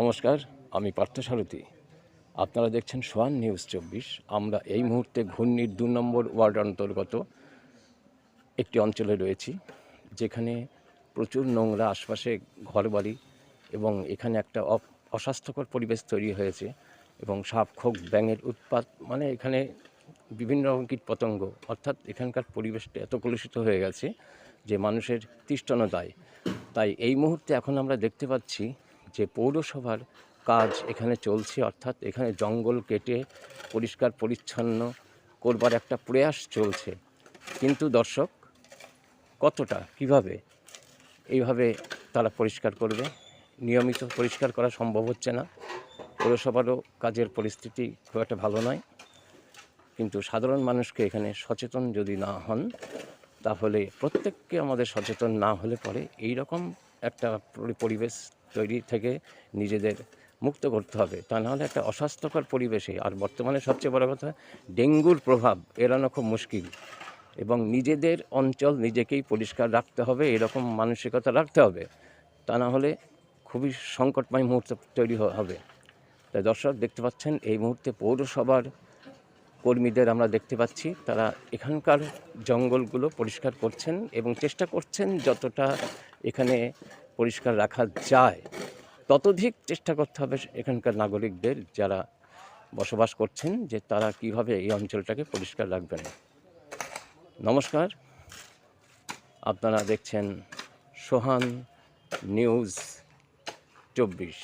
নমস্কার, আমি পার্থসারথী। আপনারা দেখছেন সোয়ান নিউজ চব্বিশ। আমরা এই মুহূর্তে ঘূর্ণির দু নম্বর ওয়ার্ড অন্তর্গত একটি অঞ্চলে রয়েছি, যেখানে প্রচুর নোংরা আশপাশে ঘরবাড়ি এবং এখানে একটা অস্বাস্থ্যকর পরিবেশ তৈরি হয়েছে এবং সাপ, খোক, ব্যাঙের উৎপাত মানে এখানে বিভিন্ন রকম কীট পতঙ্গ অর্থাৎ এখানকার পরিবেশটা এত কলুষিত হয়ে গেছে যে মানুষের তৃষ্ণতায় তাই এই মুহূর্তে এখন আমরা দেখতে পাচ্ছি যে পৌরসভার কাজ এখানে চলছে, অর্থাৎ এখানে জঙ্গল কেটে পরিষ্কার, পরিচ্ছন্ন করবার একটা প্রয়াস চলছে। কিন্তু দর্শক, কতটা, কীভাবে এইভাবে তারা পরিষ্কার করবে? নিয়মিত পরিষ্কার করা সম্ভব হচ্ছে না। পৌরসভারও কাজের পরিস্থিতি খুব একটা ভালো নয়। কিন্তু সাধারণ মানুষকে এখানে সচেতন যদি না হন, তাহলে প্রত্যেককে আমাদের সচেতন না হলে পরে এই রকম একটা পরিবেশ তৈরি থেকে নিজেদের মুক্ত করতে হবে। তা নাহলে একটা অস্বাস্থ্যকর পরিবেশে, আর বর্তমানে সবচেয়ে বড় কথা, ডেঙ্গুর প্রভাব এড়ানো খুব মুশকিল। এবং নিজেদের অঞ্চল নিজেকেই পরিষ্কার রাখতে হবে, এরকম মানসিকতা রাখতে হবে। তা না হলে খুবই সংকটময় মুহূর্ত তৈরি হবে। তাই দর্শক, দেখতে পাচ্ছেন, এই মুহূর্তে পৌরসভার কর্মীদের আমরা দেখতে পাচ্ছি, তারা এখানকার জঙ্গলগুলো পরিষ্কার করছেন এবং চেষ্টা করছেন যতটা এখানে পরিষ্কার রাখা যায়। ততধিক চেষ্টা করতে হবে এখানকার নাগরিকদের যারা বসবাস করছেন যে তারা কীভাবে এই অঞ্চলটাকে পরিষ্কার রাখবেন। নমস্কার। আপনারা দেখছেন সোহান নিউজ চব্বিশ।